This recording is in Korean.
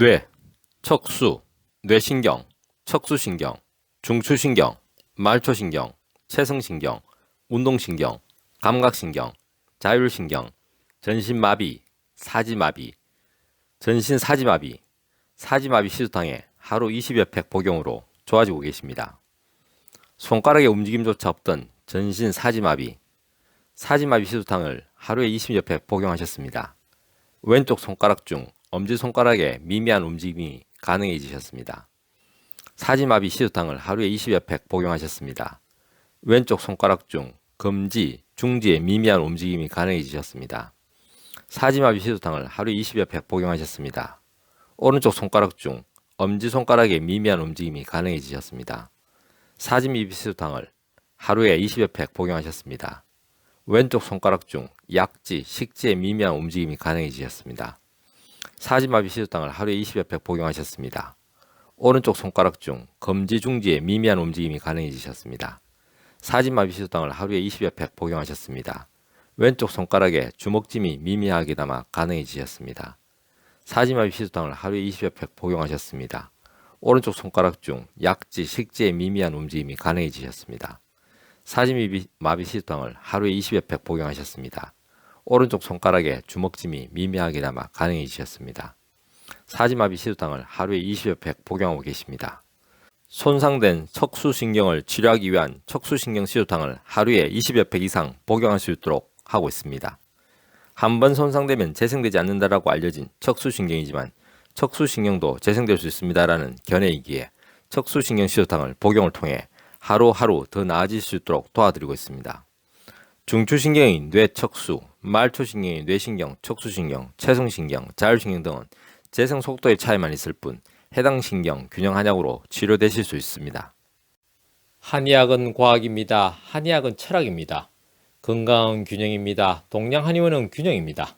뇌, 척수, 뇌신경, 척수신경, 중추신경, 말초신경, 체성신경, 운동신경, 감각신경, 자율신경, 전신마비, 사지마비, 전신사지마비, 사지마비 시술탕에 하루 20여 팩 복용으로 좋아지고 계십니다. 손가락의 움직임조차 없던 전신 사지마비, 사지마비 시술탕을 하루에 20여 팩 복용하셨습니다. 왼쪽 손가락 중 엄지손가락에 미미한 움직임이 가능해지셨습니다. 사지마비 시술탕을 하루에 20여 팩 복용하셨습니다. 왼쪽 손가락 중 검지, 중지에 미미한 움직임이 가능해지셨습니다. 사지마비 시술탕을 하루에 20여 팩 복용하셨습니다. 오른쪽 손가락 중 엄지손가락에 미미한 움직임이 가능해지셨습니다. 사지마비 시술탕을 하루에 20여 팩 복용하셨습니다. 왼쪽 손가락 중 약지, 식지에 미미한 움직임이 가능해지셨습니다. 사지마비 시술탕을 하루에 20여 팩 복용하셨습니다. 오른쪽 손가락 중 검지, 중지에 미미한 움직임이 가능해지셨습니다. 사지마비 시술탕을 하루에 20여 팩 복용하셨습니다. 왼쪽 손가락에 주먹짐이 미미하게 남아 가능해지셨습니다. 사지마비 시술탕을 하루에 20여 팩 복용하셨습니다. 오른쪽 손가락 중 약지, 식지에 미미한 움직임이 가능해지셨습니다. 사지마비 마비 시술탕을 하루에 20여 팩 복용하셨습니다. 오른쪽 손가락에 주먹짐이 미미하게 남아 가능해지셨습니다. 사지마비 시술탕을 하루에 20여 팩 복용하고 계십니다. 손상된 척수신경을 치료하기 위한 척수신경 시술탕을 하루에 20여 팩 이상 복용할 수 있도록 하고 있습니다. 한 번 손상되면 재생되지 않는다라고 알려진 척수신경이지만 척수신경도 재생될 수 있습니다라는 견해이기에 척수신경 시술탕을 복용을 통해 하루하루 더 나아질 수 있도록 도와드리고 있습니다. 중추신경인 뇌척수, 말초신경인 뇌신경, 척수신경, 체성신경, 자율신경 등은 재생 속도의 차이만 있을 뿐 해당 신경 균형 한약으로 치료되실 수 있습니다. 한의학은 과학입니다. 한의학은 철학입니다. 건강은 균형입니다. 동양 한의원은 균형입니다.